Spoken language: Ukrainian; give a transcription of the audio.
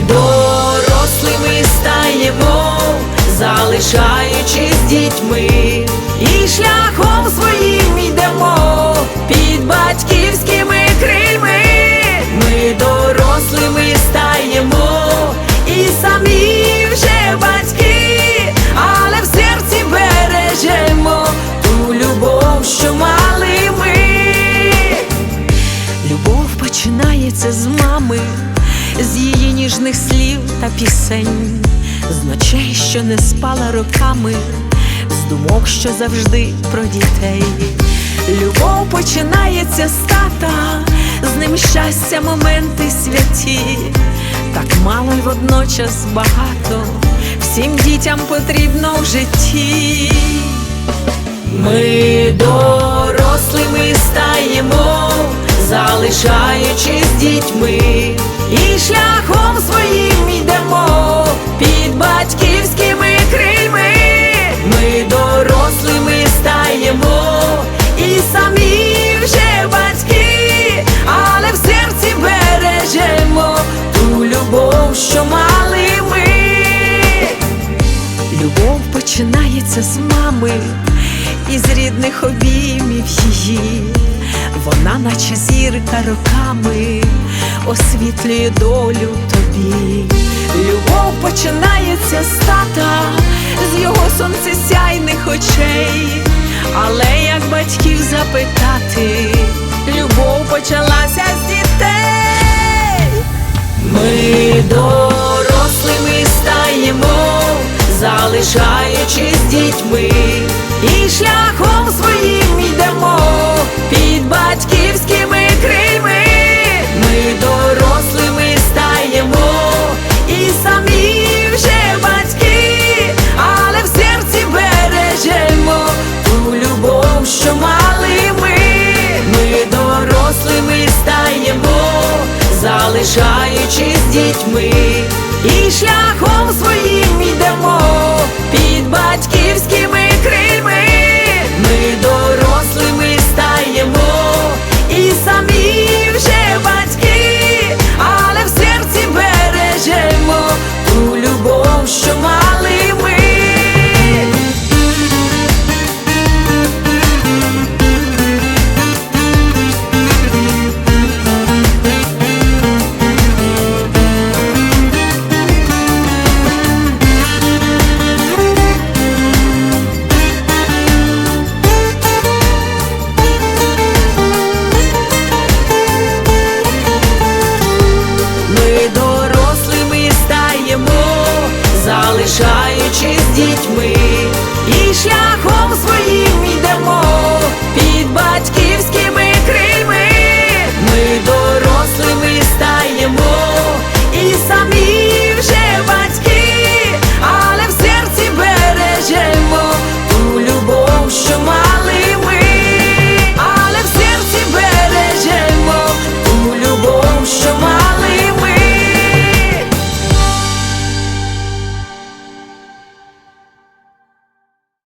дорослими з її ніжних слів та пісень, з ночей, що не спала роками, з думок, що завжди про дітей. Любов починається з тата, з ним щастя, моменти святі, так мало й водночас багато, всім дітям потрібно в житті. Ми дорослими стаємо, залишаючись дітьми, і шляхом своїм йдемо під батьківськими крильми. Ми дорослими стаємо і самі вже батьки, але в серці бережемо ту любов, що мали ми. Любов починається з мами і з рідних обіймів її. Вона, наче зірка роками, освітлює долю тобі. Любов починається з тата, з його сонцесяйних очей. Але як батьків запитати, любов почалася з дітей. Ми дорослими стаємо, залишаючись дітьми, залишаючись з дітьми, і шляхом своїм йдемо під батьки.